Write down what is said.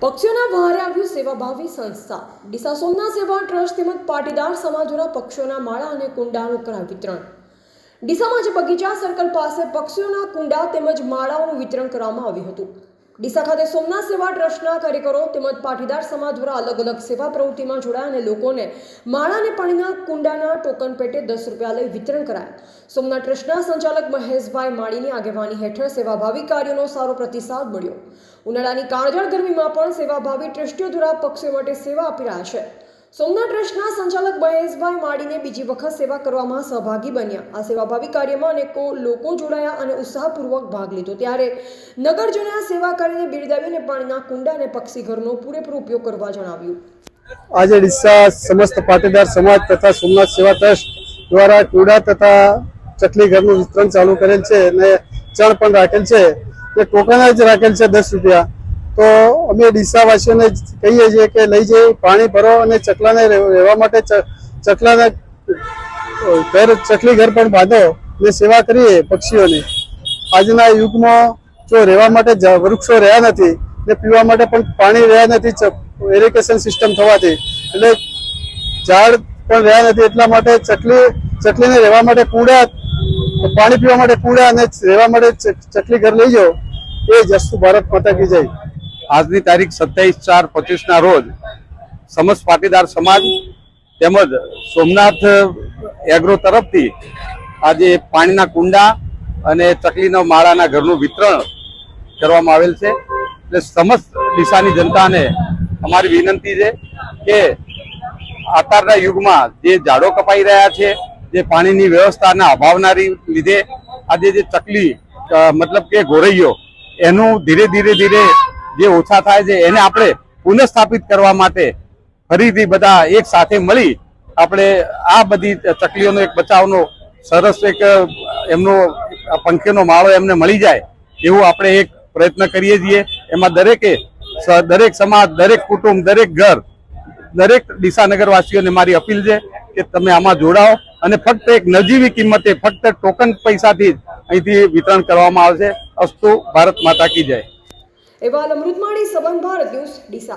પક્ષીઓના વહારે આવ્યું સેવાભાવી સંસ્થા. ડીસા સોમનાથ સેવા ટ્રસ્ટ તેમજ પાટીદાર સમાજ દ્વારા પક્ષીઓના માળા અને કુંડાનું કરાયું વિતરણ. ડીસામાં જ બગીચા સર્કલ પાસે પક્ષીઓના કુંડા તેમજ માળાઓનું વિતરણ કરવામાં આવ્યું હતું. ડીસા ખાતે સોમનાથ સેવા ટ્રસ્ટના કાર્યકરો તેમજ પાટીદાર સમાજ દ્વારા અલગ અલગ સેવા પ્રવૃત્તિમાં જોડાયા અને લોકોને માળા અને પાણીના કુંડાના ટોકન પેટે દસ રૂપિયા લઈ વિતરણ કરાયા. સોમનાથ ટ્રસ્ટના સંચાલક મહેશભાઈ માળીની આગેવાની હેઠળ સેવાભાવી કાર્યોનો સારો પ્રતિસાદ મળ્યો. ઉનાળાની કાળઝાળ ગરમીમાં પણ સેવાભાવી ટ્રસ્ટીઓ દ્વારા પક્ષીઓ માટે સેવા આપી રહ્યા છે. સોમનાથ ટ્રસ્ટના સંચાલક મહેશભાઈ માળીને બીજી વખત સેવા કરવામાં સહભાગી બન્યા. આ સેવાભાવી કાર્યમાં અનેકો લોકો જોડાયા અને ઉત્સાહપૂર્વક ભાગ લીધો. ત્યારે નગરજનોએ આ સેવા કાર્યને બિરદાવીને પાણીના કુંડા અને પક્ષી ઘરનો પૂરેપૂરો ઉપયોગ કરવા જણાવ્યું. આજે ડીસા સમસ્ત પાટીદાર સમાજ તથા સોમનાથ સેવા ટ્રસ્ટ દ્વારા કુંડા તથા ચકલી ઘરનું વિતરણ ચાલુ કરેલ છે અને ચણ પણ રાખેલ છે. એ ટોકન જ રાખેલ છે દસ રૂપિયા. અમે ડીસાવાસીઓને કહીએ છીએ કે લઈ જઈ, પાણી ભરો અને ચકલાને રહેવા માટે ચકલાને ઘર, ચકલી ઘર પણ બાંધો ને સેવા કરીએ પક્ષીઓની. આજના યુગમાં જો રહેવા માટે વૃક્ષો રહ્યા નથી ને પીવા માટે પણ પાણી રહ્યા નથી એરિગેશન સિસ્ટમ થવાથી. એટલે ઝાડ પણ રહ્યા નથી, એટલા માટે ચકલી, ચકલીને રહેવા માટે કુડા, પાણી પીવા માટે કુડા અને રહેવા માટે ચકલી ઘર લઈ જાઓ. એ જ અસ્તુ ભારત માતા કી જય. આજની તારીખ સત્યાવીસ ચાર પચીસ ના રોજ સમસ્ત પાટીદાર સમાજ તેમજ સોમનાથ એગ્રો તરફથી આજે પાણીના કુંડા અને ચકલીના માળાના ઘરનું વિતરણ કરવામાં આવેલ છે. એટલે સમસ્ત દિશાની જનતાને અમારી વિનંતી છે કે અત્યારના યુગમાં જે ઝાડો કપાઈ રહ્યા છે, જે પાણીની વ્યવસ્થાના અભાવના લીધે આજે જે ચકલી મતલબ કે ગોરૈયો, એનું ધીરે ધીરે ધીરે જે ઓછા થાય છે, એને આપણે પુનઃસ્થાપિત કરવા માટે ફરીથી બધા એક સાથે મળી આપણે આ બધી ચકલીઓનો એક બચાવનો, સરસ એક, એમનો પંખીનો માળો એમને મળી જાય એવું આપણે એક પ્રયત્ન કરીએ છીએ. એમાં દરેકે દરેક સમાજ, દરેક કુટુંબ, દરેક ઘર, દરેક ડીસાનગર વાસીઓને મારી અપીલ છે કે તમે આમાં જોડાઓ અને ફક્ત એક નજીવી કિંમતે ફક્ત ટોકન પૈસાથી જ અહીંથી વિતરણ કરવામાં આવશે. અસ્તુ ભારત માતા કી જય. એવા અમૃતમાળી સબંધ ભારત ન્યૂઝ ડીસા